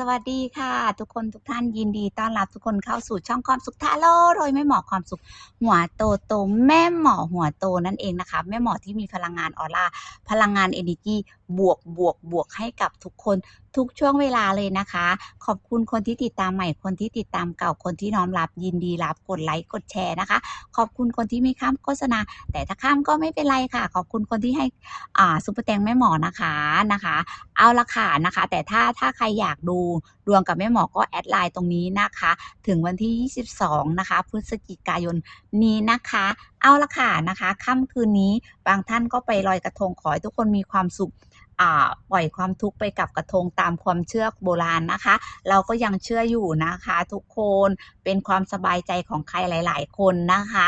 สวัสดีค่ะ ทุกคนทุกท่านยินดีต้อนรับทุกคนเข้าสู่ช่องความสุขทาโร่โดยแม่หมอความสุข หัวโตโตแม่หมอหัวโตนั่นเองนะคะแม่หมอที่มีพลังงานออร่าพลังงาน energy บวกบวกบวกให้กับทุกคนทุกช่วงเวลาเลยนะคะ ขอบคุณคนที่ติดตามใหม่คนที่ติดตามเก่าคนที่น้อมรับยินดีรับกดไลค์กดแชร์นะคะ ขอบคุณคนที่ไม่ข้ามโฆษณา แต่ถ้าข้ามก็ไม่เป็นไรค่ะ ขอบคุณคนที่ให้อ่าซุปเปอร์แตงแม่หมอนะคะนะคะ เอาละค่ะนะคะ แต่ถ้าถ้าใครอยากดูดวงกับแม่หมอก็แอดไลน์ตรงนี้นะคะ ถึงวันที่ 22 นะคะ พฤศจิกายนนี้นะคะ เอาละค่ะนะคะค่ำคืนนี้บางท่านก็ไปลอยกระทงขอให้ทุกคนมีความสุขปล่อยความทุกข์ไปกับกระทงตามความเชื่อโบราณนะคะ เราก็ยังเชื่ออยู่นะคะ ทุกคนเป็นความสบายใจของใครหลาย ๆ คนนะคะ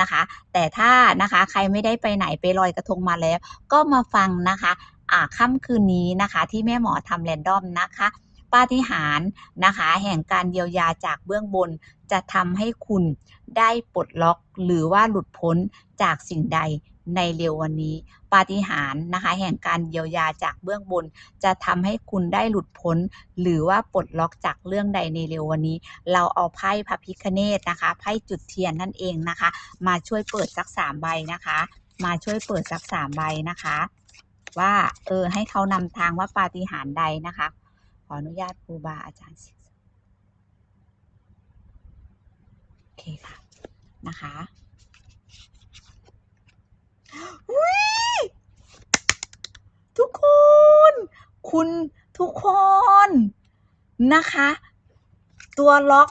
นะคะ แต่ถ้านะคะใครไม่ได้ไปไหนไปลอยกระทงมาแล้ว ก็มาฟังนะคะค่ำคืนนี้นะคะ ที่แม่หมอทำแรนดอมนะคะ ปาฏิหาริย์นะคะ แห่งการเยียวยาจากเบื้องบน จะทำให้คุณได้ปลดล็อกหรือว่าหลุดพ้นจากสิ่งใดในเร็ววันนี้ ปาฏิหาริย์นะคะ แห่งการเยียวยาจากเบื้องบน จะทำให้คุณได้หลุดพ้น หรือว่าปลดล็อกจากเรื่องใดในเร็ววันนี้ เราเอาไพ่พระพิคเนตนะคะไพ่จุดเทียนนั่นเองนะคะ มาช่วยเปิดสักสามใบนะคะ มาช่วยเปิดสักสามใบนะคะ ว่าเออให้เขานำทางว่าปาฏิหาริย์ใดนะคะ ขออนุญาตครูบาอาจารย์โอเคค่ะ นะคะทุกคน คุณทุกคนนะคะ ตัวล็อก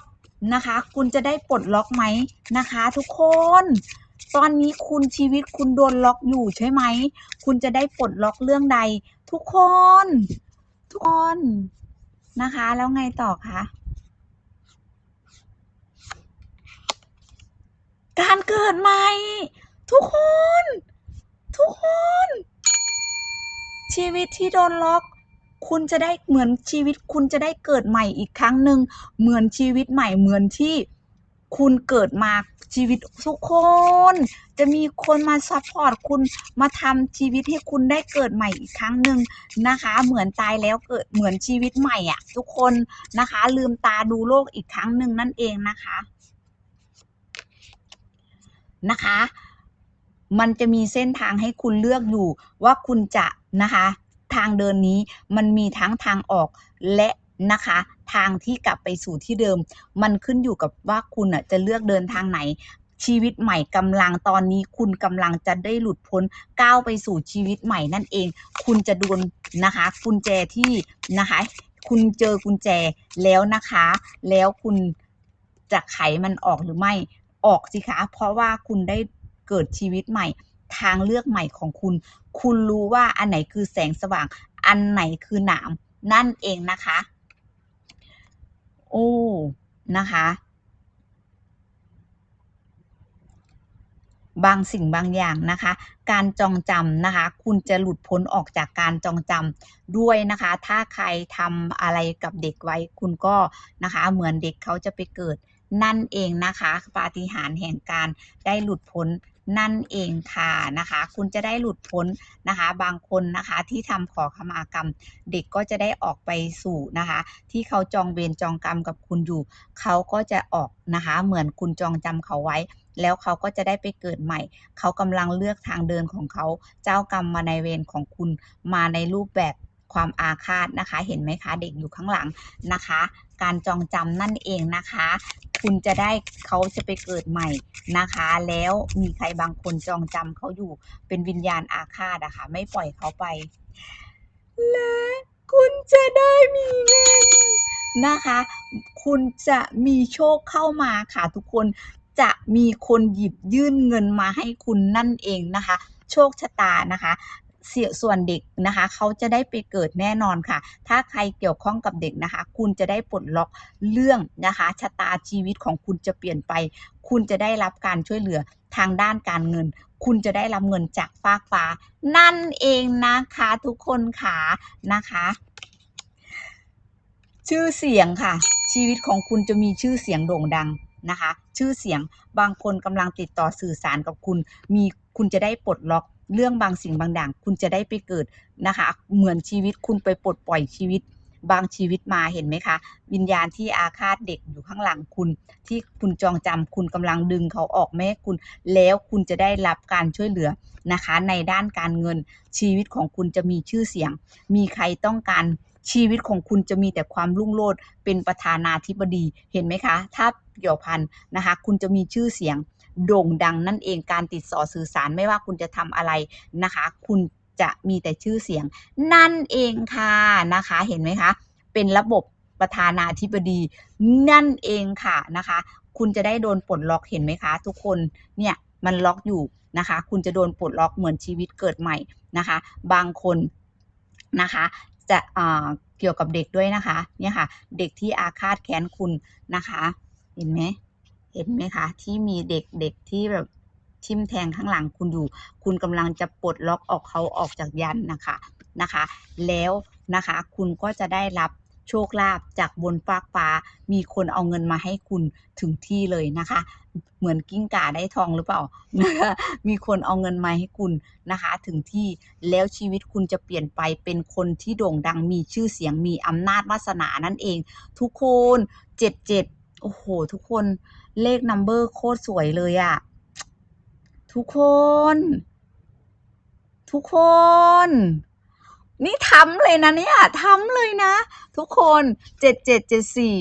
นะคะ คุณจะได้ปลดล็อกไหมนะคะ ทุกคน ตอนนี้คุณชีวิตคุณโดนล็อกอยู่ใช่ไหม คุณจะได้ปลดล็อกเรื่องใด ทุกคน ทุกคน นะคะ แล้วไงต่อคะการเกิดใหม่ ทุกคน ทุกคน ชีวิตที่โดนล็อก คุณจะได้เหมือนชีวิตคุณจะได้เกิดใหม่อีกครั้งหนึ่งเหมือนชีวิตใหม่เหมือนที่ คุณเกิดมาชีวิตทุกคน จะมีคนมาซัพพอร์ตคุณมาทำชีวิตให้คุณได้เกิดใหม่อีกครั้งหนึ่งนะคะ เหมือนตายแล้วเกิดเหมือนชีวิตใหม่อะ ทุกคนนะคะ ลืมตาดูโลกอีกครั้งหนึ่งนั่นเองนะคะนะคะ มันจะมีเส้นทางให้คุณเลือกอยู่ว่าคุณจะนะคะ ทางเดินนี้มันมีทั้งทางออกและ นะคะ ทางที่กลับไปสู่ที่เดิม มันขึ้นอยู่กับว่าคุณอะจะเลือกเดินทางไหน ชีวิตใหม่กำลังตอนนี้ คุณกำลังจะได้หลุดพ้นก้าวไปสู่ชีวิตใหม่นั่นเอง คุณจะโดนนะคะกุญแจที่นะคะ คุณเจอกุญแจแล้วนะคะ แล้วคุณจะไขมันออกหรือไม่ออกสิคะเพราะว่าคุณได้เกิดชีวิตใหม่ ทางเลือกใหม่ของคุณ คุณรู้ว่าอันไหนคือแสงสว่าง อันไหนคือหนามนั่นเองนะคะ โอ้นะคะ บางสิ่งบางอย่างนะคะ การจองจำนะคะ คุณจะหลุดพ้นออกจากการจองจำด้วยนะคะ ถ้าใครทำอะไรกับเด็กไว้ คุณก็นะคะ เหมือนเด็กเขาจะไปเกิดนั่นเองนะคะ ปาฏิหาริย์แห่งการได้หลุดพ้น นั่นเองค่ะนะคะ คุณจะได้หลุดพ้นนะคะ บางคนนะคะที่ทำขอขมากรรม เด็กก็จะได้ออกไปสู่นะคะ ที่เขาจองเวรจองกรรมกับคุณอยู่ เขาก็จะออกนะคะ เหมือนคุณจองจำเขาไว้ แล้วเขาก็จะได้ไปเกิดใหม่ เขากำลังเลือกทางเดินของเขา เจ้ากรรมมาในเวรของคุณมาในรูปแบบ ความอาฆาตนะคะ เห็นไหมคะ เด็กอยู่ข้างหลังนะคะ การจองจำนั่นเองนะคะ คุณจะได้เขาจะไปเกิดใหม่นะคะ แล้วมีใครบางคนจองจำเขาอยู่เป็นวิญญาณอาฆาตอะค่ะ ไม่ปล่อยเขาไป และคุณจะได้มีเงินนะคะ คุณจะมีโชคเข้ามาค่ะทุกคนจะมีคนหยิบยื่นเงินมาให้คุณนั่นเองนะคะ โชคชะตานะคะ สียส่วนเด็กนะคะ เขาจะได้ไปเกิดแน่นอนค่ะ ถ้าใครเกี่ยวข้องกับเด็กนะคะ คุณจะได้ปลดล็อกเรื่องนะคะชะตาชีวิตของคุณจะเปลี่ยนไป คุณจะได้รับการช่วยเหลือทางด้านการเงิน คุณจะได้รับเงินจากฟากฟ้า นั่นเองนะคะทุกคนค่ะนะคะชื่อเสียงค่ะ ชีวิตของคุณจะมีชื่อเสียงโด่งดังนะคะ ชื่อเสียงบางคนกำลังติดต่อสื่อสารกับคุณ มีคุณจะได้ปลดล็อก เรื่องบางสิ่งบางอย่าง คุณจะได้ไปเกิดนะคะ เหมือนชีวิตคุณไปปลดปล่อยชีวิตบางชีวิตมาเห็นไหมคะ วิญญาณที่อาฆาตเด็กอยู่ข้างหลังคุณ ที่คุณจองจำคุณกำลังดึงเขาออกไม่ให้คุณ แล้วคุณจะได้รับการช่วยเหลือนะคะ ในด้านการเงินชีวิตของคุณจะมีชื่อเสียง มีใครต้องการชีวิตของคุณจะมีแต่ความรุ่งโรจน์เป็นประธานาธิบดีเห็นไหมคะ ถ้าเกี่ยวพันนะคะ คุณจะมีชื่อเสียง โด่งดังนั่นเองการติดต่อสื่อสารไม่ว่าคุณจะทำอะไรนะคะ คุณจะมีแต่ชื่อเสียง นั่นเองค่ะนะคะ เห็นไหมคะ เป็นระบบประธานาธิบดี นั่นเองค่ะนะคะ คุณจะได้โดนปลดล็อกเห็นไหมคะ ทุกคนเนี่ยมันล็อกอยู่นะคะ คุณจะโดนปลดล็อกเหมือนชีวิตเกิดใหม่นะคะ บางคนนะคะจะอ่าเกี่ยวกับเด็กด้วยนะคะ เนี่ยค่ะ เด็กที่อาฆาตแค้นคุณนะคะ เห็นไหม เห็นไหมคะที่มีเด็กเด็กที่แบบทิ่มแทงข้างหลังคุณอยู่ คุณกำลังจะปลดล็อกออกเขาออกจากยันนะคะนะคะ แล้วนะคะคุณก็จะได้รับโชคลาภจากบนฟากฟ้า มีคนเอาเงินมาให้คุณถึงที่เลยนะคะ เหมือนกิ้งก่าได้ทองหรือเปล่านะคะมีคนเอาเงินมาให้คุณนะคะ ถึงที่แล้วชีวิตคุณจะเปลี่ยนไปเป็นคนที่โด่งดังมีชื่อเสียงมีอำนาจวาสนานั่นเอง ทุกคนเจ็ดเจ็ด โอ้โห ทุกคนเลขนัมเบอร์โคตรสวยเลยอะทุกคน ทุกคน นี่ทำเลยนะเนี่ยทำเลยนะ ทุกคนเจ็ดเจ็ดเจ็ดสี่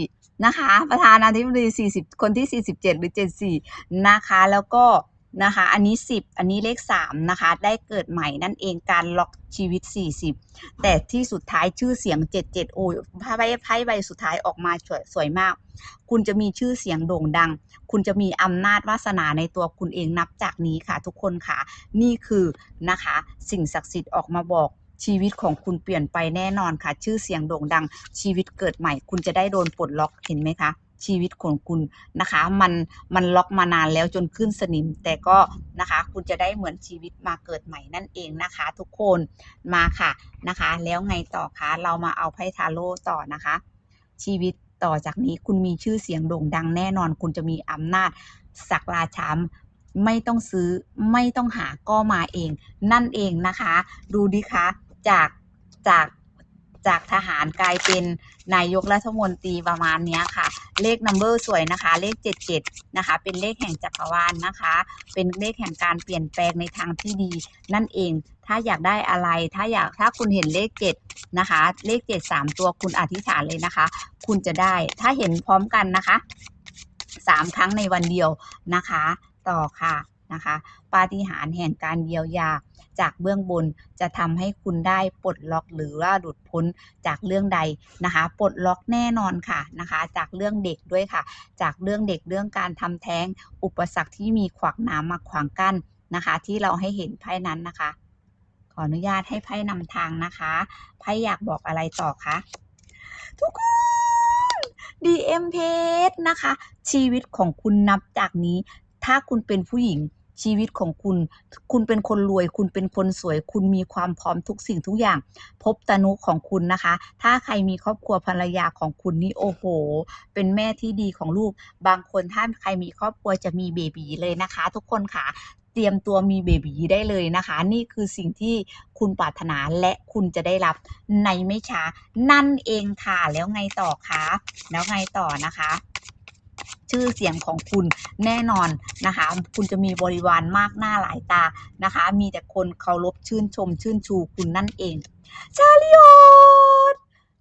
นะคะ ประธานาธิบดีสี่สิบคนที่สี่สิบเจ็ดหรือเจ็ดสี่นะคะ แล้วก็ นะคะ อันนี้สิบอันนี้เลขสามนะคะ ได้เกิดใหม่นั่นเองการล็อกชีวิตสี่สิบแต่ที่สุดท้ายชื่อเสียงเจ็ดเจ็ดโอ้ยไพ่ไพ่ใบสุดท้ายออกมาสวยสวยมาก คุณจะมีชื่อเสียงโด่งดัง คุณจะมีอำนาจวาสนาในตัวคุณเองนับจากนี้ค่ะ ทุกคนค่ะ นี่คือนะคะ สิ่งศักดิ์สิทธิ์ออกมาบอกชีวิตของคุณเปลี่ยนไปแน่นอนค่ะ ชื่อเสียงโด่งดัง ชีวิตเกิดใหม่ คุณจะได้โดนปลดล็อกเห็นไหมคะ ชีวิตของคุณนะคะ มันมันล็อกมานานแล้วจนขึ้นสนิม แต่ก็นะคะ คุณจะได้เหมือนชีวิตมาเกิดใหม่นั่นเองนะคะ ทุกคนมาค่ะนะคะ แล้วไงต่อคะเรามาเอาไพ่ทาโร่ต่อนะคะ ชีวิตต่อจากนี้คุณมีชื่อเสียงโด่งดังแน่นอน คุณจะมีอำนาจสักราชามไม่ต้องซื้อไม่ต้องหาก็มาเอง นั่นเองนะคะ ดูดิคะจากจาก จากทหารกลายเป็นนายกรัฐมนตรีประมาณนี้ค่ะ เลขนัมเบอร์สวยนะคะ เลข 77 นะคะ เป็นเลขแห่งจักรวาลนะคะ เป็นเลขแห่งการเปลี่ยนแปลงในทางที่ดี นั่นเอง ถ้าอยากได้อะไร ถ้าอยาก ถ้าคุณเห็นเลข 7 นะคะ เลข 7 3 ตัวคุณอธิษฐานเลยนะคะ คุณจะได้ ถ้าเห็นพร้อมกันนะคะ 3 ครั้งในวันเดียวนะคะ ต่อค่ะ นะคะปาฏิหาริย์แห่งการเยียวยาจากเบื้องบนจะทำให้คุณได้ปลดล็อกหรือว่าหลุดพ้นจากเรื่องใดนะคะปลดล็อกแน่นอนค่ะนะคะจากเรื่องเด็กด้วยค่ะ จากเรื่องเด็กเรื่องการทำแท้งอุปสรรคที่มีขวากหน้ำมาขวางกั้นนะคะ ที่เราให้เห็นไพ่นั้นนะคะ ขออนุญาตให้ไพ่นำทางนะคะไพ่อยากบอกอะไรต่อคะทุกคน DM p a g e นะคะ ชีวิตของคุณนับจากนี้ ถ้าคุณเป็นผู้หญิง ชีวิตของคุณ คุณเป็นคนรวย คุณเป็นคนสวย คุณมีความพร้อมทุกสิ่งทุกอย่าง พบตนุของคุณนะคะ ถ้าใครมีครอบครัวภรรยาของคุณนี่โอ้โห เป็นแม่ที่ดีของลูก บางคนถ้าใครมีครอบครัวจะมีเบบีเลยนะคะ ทุกคนค่ะเตรียมตัวมีเบบีได้เลยนะคะ นี่คือสิ่งที่คุณปรารถนาและคุณจะได้รับในไม่ช้านั่นเองค่ะแล้วไงต่อคะแล้วไงต่อนะคะ ชื่อเสียงของคุณแน่นอนนะคะ คุณจะมีบริวารมากหน้าหลายตานะคะ มีแต่คนเคารพชื่นชม ชื่นชูคุณนั่นเองชาลิออต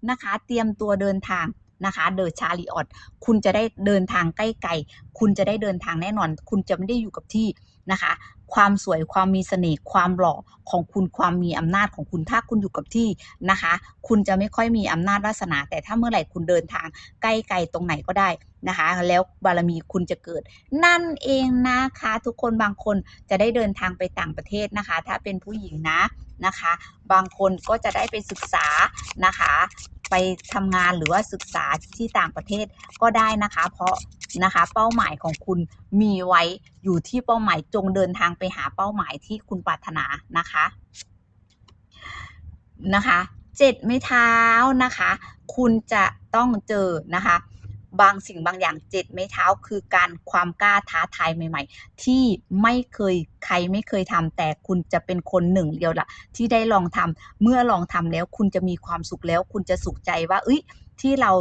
นะคะ เตรียมตัวเดินทางนะคะเดอชาลิออตคุณจะได้เดินทางใกล้ไกลคุณจะได้เดินทางแน่นอน คุณจะไม่ได้อยู่กับที่นะคะ ความสวยความมีเสน่ห์ความหล่อของคุณความมีอำนาจของคุณถ้าคุณอยู่กับที่นะคะ คุณจะไม่ค่อยมีอำนาจวาสนา แต่ถ้าเมื่อไหร่คุณเดินทางใกล้ไกลตรงไหนก็ได้นะคะ แล้วบารมีคุณจะเกิด นั่นเองนะคะ ทุกคนบางคนจะได้เดินทางไปต่างประเทศนะคะ ถ้าเป็นผู้หญิงนะนะคะ บางคนก็จะได้ไปศึกษานะคะ ไปทำงานหรือว่าศึกษาที่ต่างประเทศก็ได้นะคะ เพราะนะคะเป้าหมายของคุณมีไว้อยู่ที่เป้าหมายจงเดินทางไปหาเป้าหมายที่คุณปรารถนานะคะนะคะเจ็ดไม้เท้านะคะ คุณจะต้องเจอนะคะ บางสิ่งบางอย่างเจ็ดไม้เท้าคือการความกล้าท้าทายใหม่ ๆ ที่ไม่เคยใครไม่เคยทำแต่คุณจะเป็นคนหนึ่งเดียวละที่ได้ลองทำเมื่อลองทำแล้วคุณจะมีความสุขแล้ว คุณจะสุขใจว่า เอ้ยที่เรา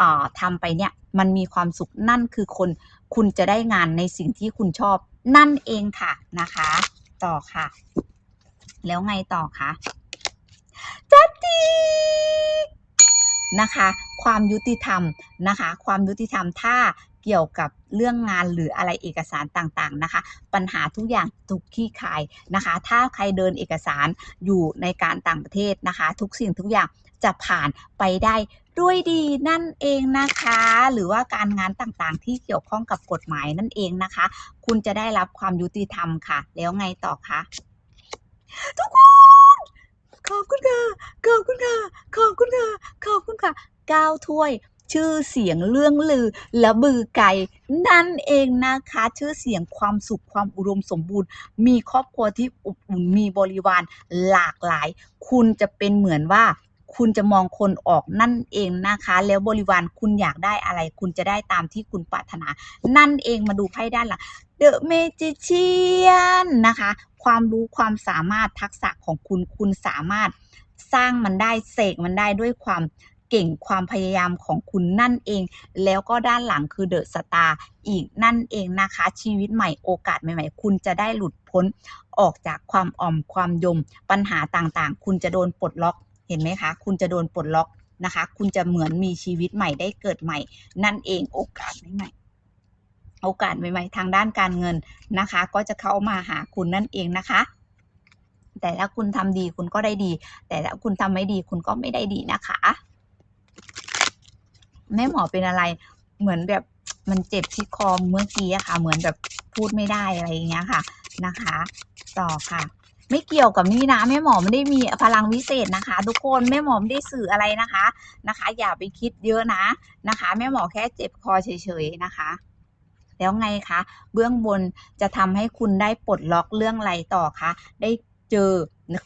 อ่าทำไปเนี่ยมันมีความสุขนั่นคือคน คุณจะได้งานในสิ่งที่คุณชอบนั่นเองค่ะนะคะ ต่อค่ะ แล้วไงต่อคะจัดจีนะคะ ความยุติธรรมนะคะ ความยุติธรรมถ้าเกี่ยวกับเรื่องงานหรืออะไรเอกสารต่างๆนะคะ ปัญหาทุกอย่างถูกขี้คายนะคะ ถ้าใครเดินเอกสารอยู่ในการต่างประเทศนะคะ ทุกสิ่งทุกอย่างจะผ่านไปได้ด้วยดีนั่นเองนะคะ หรือว่าการงานต่างๆ ที่เกี่ยวข้องกับกฎหมายนั่นเองนะคะ คุณจะได้รับความยุติธรรมค่ะ แล้วไงต่อคะทุกคนขอบคุณค่ะ ขอบคุณค่ะ ขอบคุณค่ะ ขอบคุณค่ะ ก้าวถ้วยชื่อเสียงเรื่องลือและบือไก่นั่นเองนะคะ ชื่อเสียงความสุขความอุดมสมบูรณ์ มีครอบครัวที่อบอุ่นมีบริวารหลากหลาย คุณจะเป็นเหมือนว่า คุณจะมองคนออกนั่นเองนะคะ แล้วบริวารคุณอยากได้อะไร คุณจะได้ตามที่คุณปรารถนา นั่นเองมาดูไพ่ด้านหลัง The Magician นะคะ ความรู้ความสามารถทักษะของคุณคุณสามารถสร้างมันได้เสกมันได้ด้วยความ เก่งความพยายามของคุณนั่นเอง แล้วก็ด้านหลังคือเดอะสตาร์อีกนั่นเองนะคะ ชีวิตใหม่โอกาสใหม่ ๆ คุณจะได้หลุดพ้นออกจากความอ่อมความยม ปัญหาต่างๆ คุณจะโดนปลดล็อกเห็นไหมคะ คุณจะโดนปลดล็อกนะคะ คุณจะเหมือนมีชีวิตใหม่ได้เกิดใหม่ นั่นเองโอกาสใหม่ๆโอกาสใหม่ ๆ ทางด้านการเงินนะคะ ก็จะเข้ามาหาคุณนั่นเองนะคะ แต่ถ้าคุณทำดีคุณก็ได้ดี แต่ถ้าคุณทำไม่ดีคุณก็ไม่ได้ดีนะคะ แม่หมอเป็นอะไร เหมือนแบบมันเจ็บที่คอเมื่อกี้อะค่ะ เหมือนแบบพูดไม่ได้อะไรอย่างเงี้ยค่ะนะคะ ต่อค่ะ ไม่เกี่ยวกับนี่นะแม่หมอไม่ได้มีพลังวิเศษนะคะ ทุกคนแม่หมอไม่ได้สื่ออะไรนะคะนะคะ อย่าไปคิดเยอะนะนะคะ แม่หมอแค่เจ็บคอเฉยๆนะคะแล้วไงคะ เบื้องบนจะทำให้คุณได้ปลดล็อกเรื่องอะไรต่อคะ ได้เจอ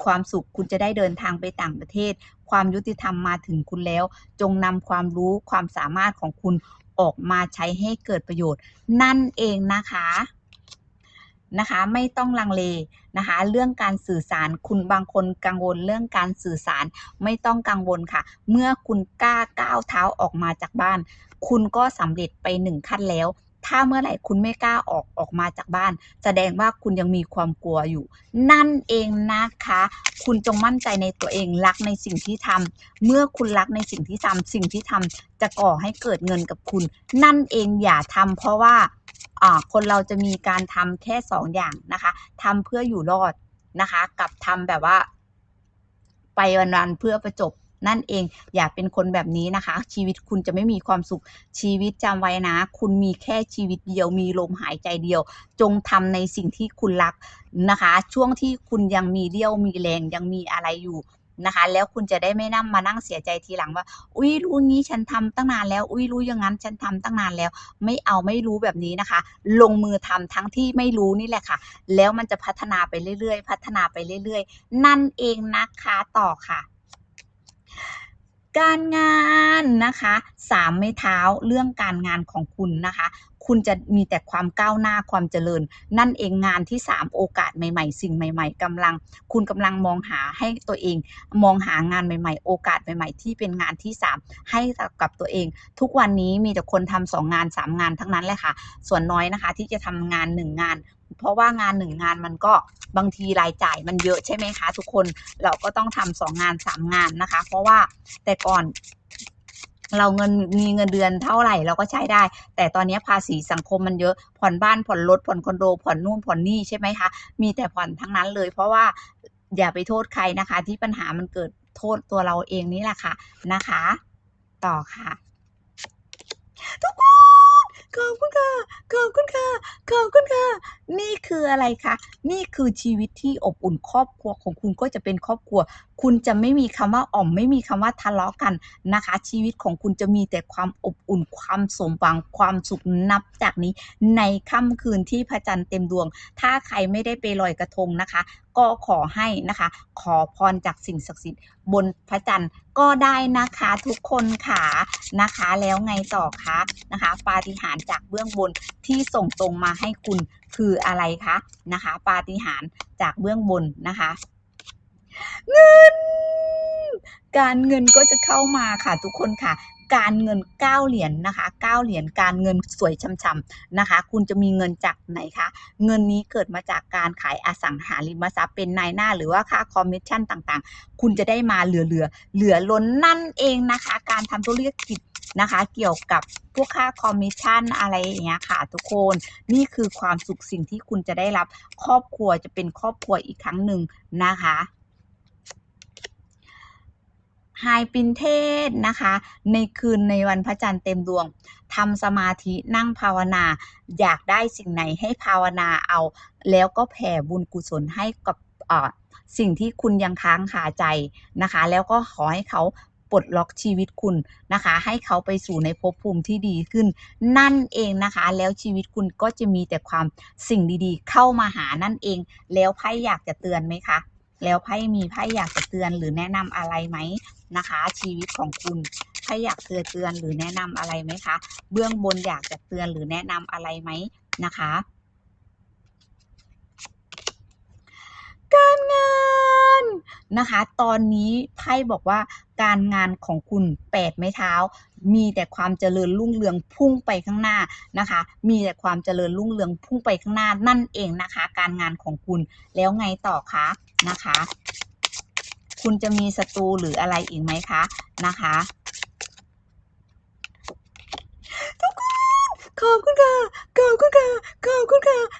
ความสุขคุณจะได้เดินทางไปต่างประเทศ ความยุติธรรมมาถึงคุณแล้ว จงนำความรู้ความสามารถของคุณออกมาใช้ให้เกิดประโยชน์ นั่นเองนะคะนะคะไม่ต้องลังเลนะคะเรื่องการสื่อสารคุณบางคนกังวลเรื่องการสื่อสารไม่ต้องกังวลค่ะ เมื่อคุณกล้าก้าวเท้าออกมาจากบ้าน คุณก็สำเร็จไปหนึ่งขั้นแล้ว ถ้าเมื่อไหร่คุณไม่กล้าออกออกมาจากบ้าน แสดงว่าคุณยังมีความกลัวอยู่ นั่นเองนะคะ คุณจงมั่นใจในตัวเองรักในสิ่งที่ทำเมื่อคุณรักในสิ่งที่ทำสิ่งที่ทำจะก่อให้เกิดเงินกับคุณ นั่นเองอย่าทำเพราะว่าคนเราจะมีการทำแค่สองอย่างนะคะทำเพื่ออยู่รอดนะคะ กับทำแบบว่า ไปวันๆเพื่อประจบ นั่นเอง อย่าเป็นคนแบบนี้นะคะ ชีวิตคุณจะไม่มีความสุขชีวิตจำไว้นะ คุณมีแค่ชีวิตเดียวมีลมหายใจเดียว จงทำในสิ่งที่คุณรักนะคะ ช่วงที่คุณยังมีเรี่ยวมีแรงยังมีอะไรอยู่นะคะแล้วคุณจะได้ไม่นั่งมานั่งเสียใจทีหลังว่า อุ้ยรู้งี้ฉันทำตั้งนานแล้ว อุ้ยรู้อย่างนั้นฉันทำตั้งนานแล้ว ไม่เอาไม่รู้แบบนี้นะคะ ลงมือทำทั้งที่ไม่รู้นี่แหละค่ะ แล้วมันจะพัฒนาไปเรื่อยๆ พัฒนาไปเรื่อย ๆ นั่นเองนะคะต่อค่ะ การงานนะคะสามไม้เท้าเรื่องการงานของคุณนะคะ คุณจะมีแต่ความก้าวหน้าความเจริญ นั่นเองงานที่สามโอกาสใหม่ ๆ สิ่งใหม่ ๆกำลัง คุณกำลังมองหาให้ตัวเอง มองหางานใหม่ ๆ โอกาสใหม่ ๆ ที่เป็นงานที่สามให้กับตัวเอง ทุกวันนี้มีแต่คนทำสองงานสามงานทั้งนั้นเลยค่ะ ส่วนน้อยนะคะ ที่จะทำงานหนึ่งงานเพราะว่างานหนึ่งงานมันก็บางทีรายจ่ายมันเยอะใช่ไหมคะ ทุกคนเราก็ต้องทำสองงานสามงานนะคะ เพราะว่าแต่ก่อน เราเงินมีเงินเดือนเท่าไหร่เราก็ใช้ได้ แต่ตอนนี้ภาษีสังคมมันเยอะผ่อนบ้านผ่อนรถผ่อนคอนโดผ่อนนู่นผ่อนนี่ใช่ไหมคะมีแต่ผ่อนทั้งนั้นเลย เพราะว่าอย่าไปโทษใครนะคะ ที่ปัญหามันเกิดโทษตัวเราเองนี่แหละค่ะนะคะ ต่อค่ะ ขอบคุณค่ะ ขอบคุณค่ะ ขอบคุณค่ะ นี่คืออะไรคะ นี่คือชีวิตที่อบอุ่นครอบครัวของคุณก็จะเป็นครอบครัว คุณจะไม่มีคำว่าอ่อม ไม่มีคำว่าทะเลาะกันนะคะ ชีวิตของคุณจะมีแต่ความอบอุ่น ความสมหวัง ความสุขนับจากนี้ ในค่ำคืนที่พระจันทร์เต็มดวง ถ้าใครไม่ได้ไปลอยกระทงนะคะก็ขอให้นะคะ ขอพรจากสิ่งศักดิ์สิทธิ์บนพระจันทร์ก็ได้นะคะทุกคนค่ะนะคะ แล้วไงต่อคะนะคะ ปาฏิหาริย์จากเบื้องบนที่ส่งตรงมาให้คุณคืออะไรคะนะคะ ปาฏิหาริย์จากเบื้องบนนะคะเงินการเงินก็จะเข้ามาค่ะทุกคนค่ะ การเงิน 9 เหรียญนะคะ 9 เหรียญการเงินสวยช่ำๆนะคะ คุณจะมีเงินจากไหนคะ เงินนี้เกิดมาจากการขายอสังหาริมทรัพย์เป็นนายหน้า หรือว่าค่าคอมมิชชั่นต่างๆ คุณจะได้มาเหลือเหลือเหลือล้นนั่นเองนะคะ การทำธุรกิจนะคะเกี่ยวกับพวกค่าคอมมิชชั่นอะไรอย่างเงี้ยค่ะทุกคนนี่คือความสุขสิ่งที่คุณจะได้รับครอบครัวจะเป็นครอบครัวอีกครั้งหนึ่งนะคะ ไฮปินเทศนะคะ ในคืนในวันพระจันทร์เต็มดวงทำสมาธินั่งภาวนา อยากได้สิ่งไหนให้ภาวนาเอา แล้วก็แผ่บุญกุศลให้กับสิ่งที่คุณยังค้างคาใจนะคะ แล้วก็ขอให้เขาปลดล็อกชีวิตคุณนะคะ ให้เขาไปสู่ในภพภูมิที่ดีขึ้น นั่นเองนะคะ แล้วชีวิตคุณก็จะมีแต่ความสิ่งดีๆ เข้ามาหานั่นเอง แล้วไพ่อยากจะเตือนไหมคะ แล้วไพ่มีไพ่อยากจะเตือนหรือแนะนำอะไรไหมนะคะ ชีวิตของคุณไพ่อยากเตือนเตือนหรือแนะนำอะไรไหมคะ เบื้องบนอยากจะเตือนหรือแนะนำอะไรไหมนะคะ การงานนะคะ ตอนนี้ไพ่บอกว่าการงานของคุณแปดไม้เท้า มีแต่ความเจริญรุ่งเรืองพุ่งไปข้างหน้านะคะ มีแต่ความเจริญรุ่งเรืองพุ่งไปข้างหน้านั่นเองนะคะ การงานของคุณแล้วไงต่อคะนะคะ คุณจะมีศัตรูหรืออะไรอีกไหมคะนะคะทุกคนขอบคุณค่ะขอบคุณค่ะขอบคุณค่ะขอบคุณค่ะ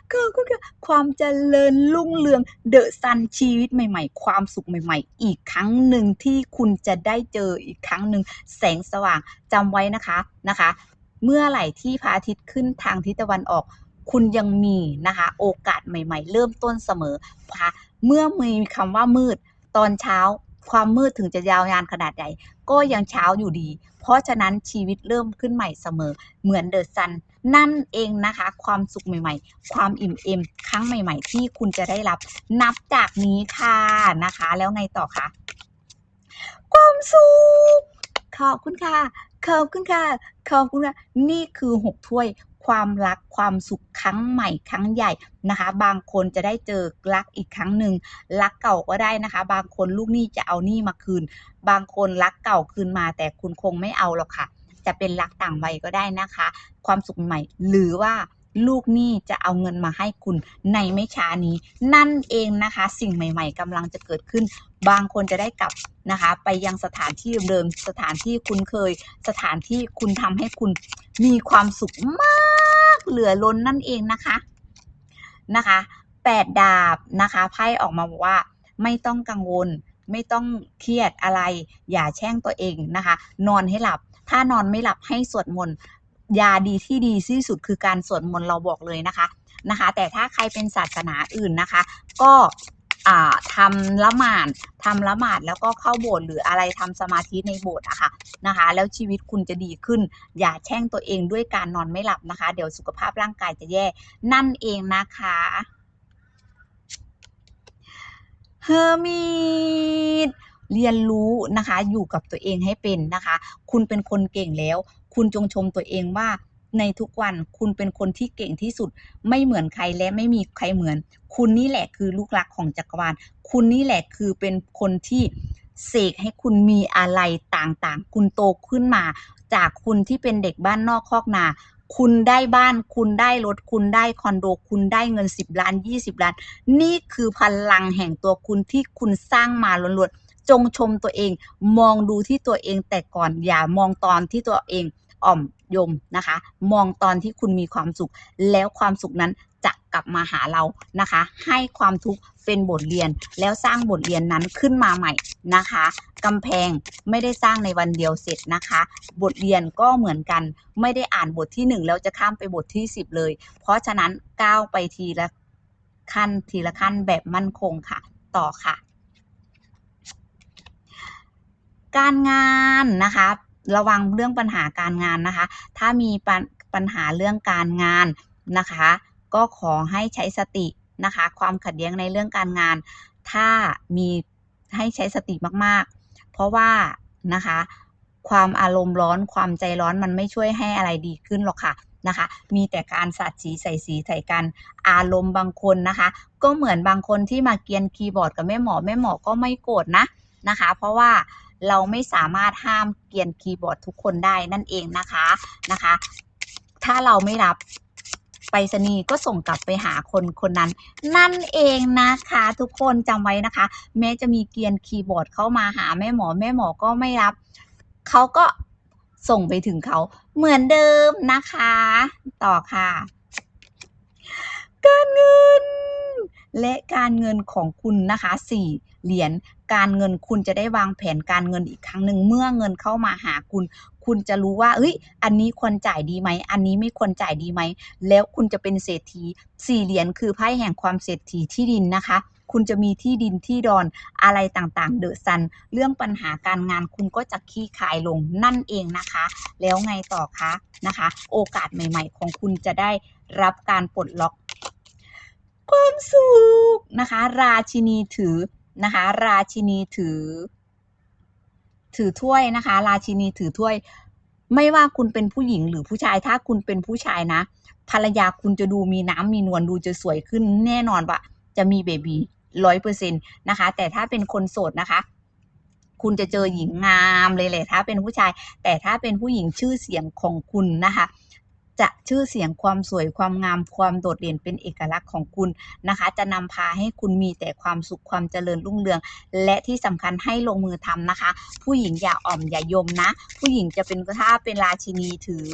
ความเจริญรุ่งเรืองเดอะซันชีวิตใหม่ๆ ความสุขใหม่ ๆ อีกครั้งหนึ่งที่คุณจะได้เจออีกครั้งหนึ่งแสงสว่างจำไว้นะคะนะคะ เมื่อไหร่ที่พระอาทิตย์ขึ้นทางทิศตะวันออก คุณยังมีนะคะ โอกาสใหม่ ๆ เริ่มต้นเสมอค่ะเมื่อมีคำว่ามืดตอนเช้าความมืดถึงจะยาวนานขนาดใดก็ยังเช้าอยู่ดี เพราะฉะนั้นชีวิตเริ่มขึ้นใหม่เสมอเหมือนเดอะซันนั่นเองนะคะ ความสุขใหม่ ๆ ความอิ่มเอมครั้งใหม่ ๆ ที่คุณจะได้รับนับจากนี้ค่ะนะคะ แล้วไงต่อคะความสุขขอบคุณค่ะขอบคุณค่ะขอบคุณค่ะนี่คือหกถ้วย ความรักความสุขครั้งใหม่ครั้งใหญ่นะคะ บางคนจะได้เจอรักอีกครั้งหนึ่งรักเก่าก็ได้นะคะ บางคนลูกหนี้จะเอาหนี้มาคืน บางคนรักเก่าคืนมา แต่คุณคงไม่เอาหรอกค่ะ จะเป็นรักต่างวัยก็ได้นะคะ ความสุขใหม่ หรือว่าลูกหนี้จะเอาเงินมาให้คุณในไม่ช้านี้ นั่นเองนะคะ สิ่งใหม่ ๆกำลังจะเกิดขึ้น บางคนจะได้กลับนะคะ ไปยังสถานที่เดิมสถานที่คุ้นเคย สถานที่คุณทำให้คุณ มีความสุขมากเหลือล้นนั่นเองนะคะนะคะแปดดาบนะคะไพ่ออกมาบอกว่าไม่ต้องกังวล ไม่ต้องเครียดอะไร อย่าแช่งตัวเองนะคะ นอนให้หลับ ถ้านอนไม่หลับให้สวดมนต์ยาดีที่ดีที่สุดคือการสวดมนต์เราบอกเลยนะคะนะคะ แต่ถ้าใครเป็นศาสนาอื่นนะคะ ก็ ทำละหมาดทำละหมาดแล้วก็เข้าโบสถ์หรืออะไรทำสมาธิในโบสถ์อะค่ะนะคะ แล้วชีวิตคุณจะดีขึ้น อย่าแช่งตัวเองด้วยการนอนไม่หลับนะคะ เดี๋ยวสุขภาพร่างกายจะแย่นั่นเองนะคะเฮอร์มีดเรียนรู้นะคะ อยู่กับตัวเองให้เป็นนะคะ คุณเป็นคนเก่งแล้ว คุณจงชมตัวเองว่า ในทุกวันคุณเป็นคนที่เก่งที่สุด ไม่เหมือนใครและไม่มีใครเหมือน คุณนี่แหละคือลูกรักของจักรวาล คุณนี่แหละคือเป็นคนที่เสกให้คุณมีอะไรต่างๆ คุณโตขึ้นมา จากคุณที่เป็นเด็กบ้านนอกคอกนาคุณได้บ้าน คุณได้รถ คุณได้คอนโด คุณได้เงิน 10 ล้าน 20 ล้าน นี่คือพลังแห่งตัวคุณที่คุณสร้างมาล้วนๆ จงชมตัวเอง มองดูที่ตัวเองแต่ก่อน อย่ามองตอนที่ตัวเองอ่อม ยมนะคะ มองตอนที่คุณมีความสุข แล้วความสุขนั้นจะกลับมาหาเรานะคะ ให้ความทุกข์เฟเป็นบทเรียน แล้วสร้างบทเรียนนั้นขึ้นมาใหม่นะคะกำแพงไม่ได้สร้างในวันเดียวเสร็จนะคะ บทเรียนก็เหมือนกัน ไม่ได้อ่านบทที่หนึ่งแล้วจะข้ามไปบทที่สิบเลย เพราะฉะนั้นก้าวไปทีละขั้นทีละขั้นแบบมั่นคงค่ะ ต่อค่ะ การงานนะคะ ระวังเรื่องปัญหาการงานนะคะ ถ้ามีปัญปัญหาเรื่องการงานนะคะ ก็ขอให้ใช้สตินะคะ ความขัดแย้งในเรื่องการงาน ถ้ามีให้ใช้สติมากๆ เพราะว่านะคะ ความอารมณ์ร้อนความใจร้อนมันไม่ช่วยให้อะไรดีขึ้นหรอกค่ะนะคะ มีแต่การสาดสีใส่สีใส่กัน อารมณ์บางคนนะคะ ก็เหมือนบางคนที่มาเกียนคีย์บอร์ดกับแม่หมอแม่หมอก็ไม่โกรธนะนะคะ เพราะว่า เราไม่สามารถห้ามเกียนคีย์บอร์ดทุกคนได้นั่นเองนะคะนะคะ ถ้าเราไม่รับไปรษณีย์ก็ส่งกลับไปหาคนคนนั้น นั่นเองนะคะ ทุกคนจำไว้นะคะ แม้จะมีเกียนคีย์บอร์ดเข้ามาหาแม่หมอแม่หมอก็ไม่รับเขาก็ส่งไปถึงเขาเหมือนเดิมนะคะ ต่อค่ะ การเงิน และการเงินของคุณนะคะสี่ เหรียญการเงินคุณจะได้วางแผนการเงินอีกครั้งหนึ่งเมื่อเงินเข้ามาหาคุณ คุณจะรู้ว่าเอ้ยอันนี้ควรจ่ายดีไหม อันนี้ไม่ควรจ่ายดีไหม แล้วคุณจะเป็นเศรษฐีสี่เหรียญคือไพ่แห่งความเศรษฐีที่ดินนะคะคุณจะมีที่ดินที่ดอนอะไรต่างๆ เดอะซัน เรื่องปัญหาการงานคุณก็จะคลี่คายลงนั่นเองนะคะ แล้วไงต่อคะนะคะ โอกาสใหม่ๆ ของคุณจะได้รับการปลดล็อก ความสุขนะคะ ราชินีถือ นะคะ ราชินีถือ ถือถ้วยนะคะ ราชินีถือถ้วย ไม่ว่าคุณเป็นผู้หญิงหรือผู้ชาย ถ้าคุณเป็นผู้ชายนะ ภรรยาคุณจะดูมีน้ำมีนวลดูจะสวยขึ้นแน่นอนว่าจะมีเบบีร้อยเปอร์เซ็นต์นะคะ แต่ถ้าเป็นคนโสดนะคะ คุณจะเจอหญิงงามเลยแหละถ้าเป็นผู้ชาย แต่ถ้าเป็นผู้หญิงชื่อเสียงของคุณนะคะ จะชื่อเสียงความสวยความงามความโดดเด่นเป็นเอกลักษณ์ของคุณนะคะ จะนำพาให้คุณมีแต่ความสุขความเจริญรุ่งเรือง และที่สำคัญให้ลงมือทำนะคะ ผู้หญิงอย่าอ่อมอย่ายมนะ ผู้หญิงจะเป็นถ้าเป็นราชินีถือ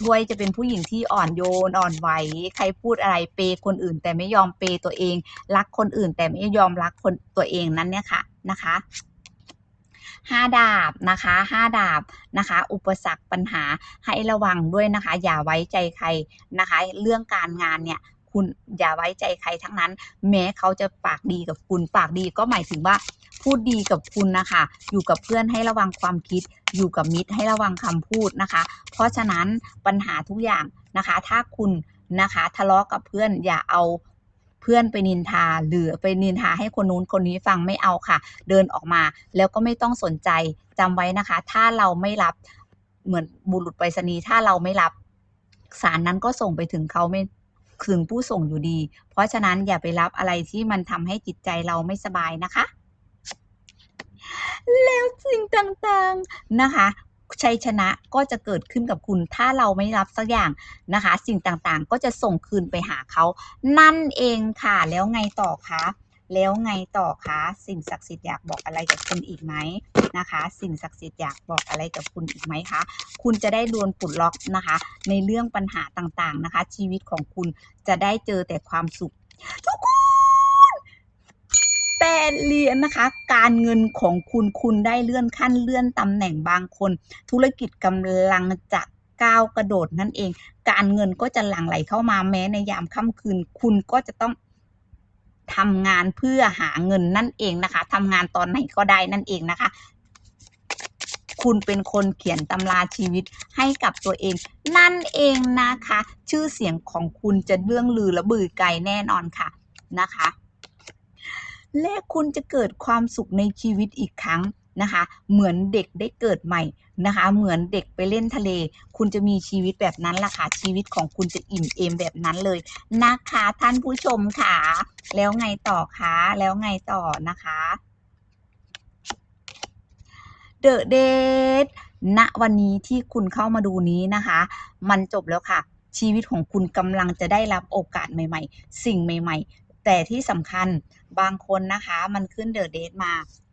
ถ้วยจะเป็นผู้หญิงที่อ่อนโยนอ่อนไหวใครพูดอะไรเปยคนอื่น แต่ไม่ยอมเปยตัวเอง รักคนอื่นแต่ไม่ยอมรักคนตัวเองนั้นเนี่ยค่ะนะคะ ห้าดาบนะคะห้าดาบนะคะ อุปสรรคปัญหาให้ระวังด้วยนะคะ อย่าไว้ใจใครนะคะ เรื่องการงานเนี่ยคุณอย่าไว้ใจใครทั้งนั้น แม้เขาจะปากดีกับคุณปากดีก็หมายถึงว่าพูดดีกับคุณนะคะ อยู่กับเพื่อนให้ระวังความคิด อยู่กับมิตรให้ระวังคำพูดนะคะ เพราะฉะนั้นปัญหาทุกอย่างนะคะ ถ้าคุณนะคะ ทะเลาะกับเพื่อนอย่าเอา เพื่อนไปนินทาหรือไปนินทาให้คนนู้นคนนี้ฟังไม่เอาค่ะ เดินออกมาแล้วก็ไม่ต้องสนใจจำไว้นะคะ ถ้าเราไม่รับเหมือนบุรุษไปรษณีย์ถ้าเราไม่รับสารนั้นก็ส่งไปถึงเขาไม่ถึงผู้ส่งอยู่ดี เพราะฉะนั้นอย่าไปรับอะไรที่มันทำให้จิตใจเราไม่สบายนะคะแล้วสิ่งต่างๆนะคะ ชัยชนะก็จะเกิดขึ้นกับคุณ ถ้าเราไม่รับสักอย่างนะคะ สิ่งต่างๆ ก็จะส่งคืนไปหาเขา นั่นเองค่ะ แล้วไงต่อคะแล้วไงต่อคะสิ่งศักดิ์สิทธิ์อยากบอกอะไรกับคุณอีกไหมนะคะ สิ่งศักดิ์สิทธิ์อยากบอกอะไรกับคุณอีกไหมคะคุณจะได้โดนปลดล็อกนะคะ ในเรื่องปัญหาต่างๆนะคะ ชีวิตของคุณจะได้เจอแต่ความสุขทุกคน แปดเรียญนะคะ การเงินของคุณคุณได้เลื่อนขั้นเลื่อนตำแหน่งบางคน ธุรกิจกำลังจะก้าวกระโดดนั่นเอง การเงินก็จะหลั่งไหลเข้ามาแม้ในยามค่ำคืน คุณก็จะต้องทำงานเพื่อหาเงินนั่นเองนะคะทำงานตอนไหนก็ได้นั่นเองนะคะ คุณเป็นคนเขียนตำราชีวิตให้กับตัวเอง นั่นเองนะคะ ชื่อเสียงของคุณจะเรื่องลือและบือไกลแน่นอนค่ะนะคะ และคุณจะเกิดความสุขในชีวิตอีกครั้งนะคะ เหมือนเด็กได้เกิดใหม่นะคะ เหมือนเด็กไปเล่นทะเล คุณจะมีชีวิตแบบนั้นล่ะค่ะ ชีวิตของคุณจะอิ่มเอมแบบนั้นเลยนะคะ ท่านผู้ชมค่ะ แล้วไงต่อคะ แล้วไงต่อนะคะ เดอะเดทณวันนี้ที่คุณเข้ามาดูนี้นะคะ มันจบแล้วค่ะชีวิตของคุณกำลังจะได้รับโอกาสใหม่ ๆ สิ่งใหม่ๆ แต่ที่สำคัญบางคนนะคะมันขึ้นเดอะเดทมา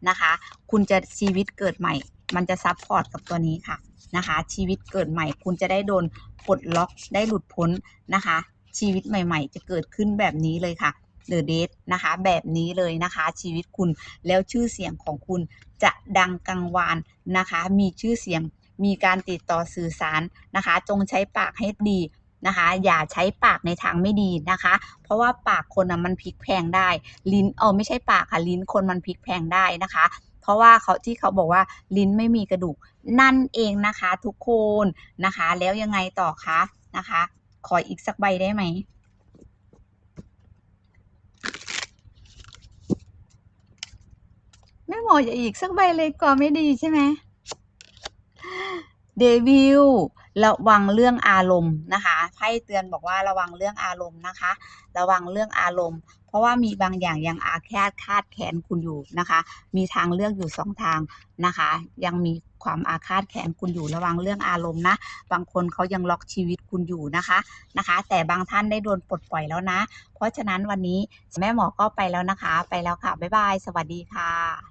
นะคะ คุณจะชีวิตเกิดใหม่ มันจะซับพอร์ตกับตัวนี้ค่ะนะคะ ชีวิตเกิดใหม่ คุณจะได้โดนปลดล็อกได้หลุดพ้นนะคะ ชีวิตใหม่ ๆ จะเกิดขึ้นแบบนี้เลยค่ะหรือเดทนะคะแบบนี้เลยนะคะชีวิตคุณแล้วชื่อเสียงของคุณจะดังกังวานนะคะ มีชื่อเสียงมีการติดต่อสื่อสารนะคะ จงใช้ปากให้ดี นะคะ อย่าใช้ปากในทางไม่ดีนะคะ เพราะว่าปากคนอะมันพลิกแพงได้ ลิ้นเออไม่ใช่ปากค่ะลิ้นคนมันพลิกแพงได้นะคะ เพราะว่าเขาที่เขาบอกว่าลิ้นไม่มีกระดูกนั่นเองนะคะ ทุกคนนะคะ แล้วยังไงต่อคะนะคะ ขออีกสักใบได้ไหมไม่หมออย่าอีกสักใบเลยกว่าไม่ดีใช่ไหม เดวิลระวังเรื่องอารมณ์นะคะไพ่เตือนบอกว่าระวังเรื่องอารมณ์นะคะ ระวังเรื่องอารมณ์ เพราะว่ามีบางอย่างยังอาฆาตคาดแค้นคุณอยู่นะคะ มีทางเลือกอยู่สองทางนะคะ ยังมีความอาฆาตแค้นคุณอยู่ระวังเรื่องอารมณ์นะ บางคนเขายังล็อกชีวิตคุณอยู่นะคะนะคะ แต่บางท่านได้โดนปลดปล่อยแล้วนะ เพราะฉะนั้นวันนี้แม่หมอก็ไปแล้วนะคะ ไปแล้วค่ะบ๊ายบายสวัสดีค่ะ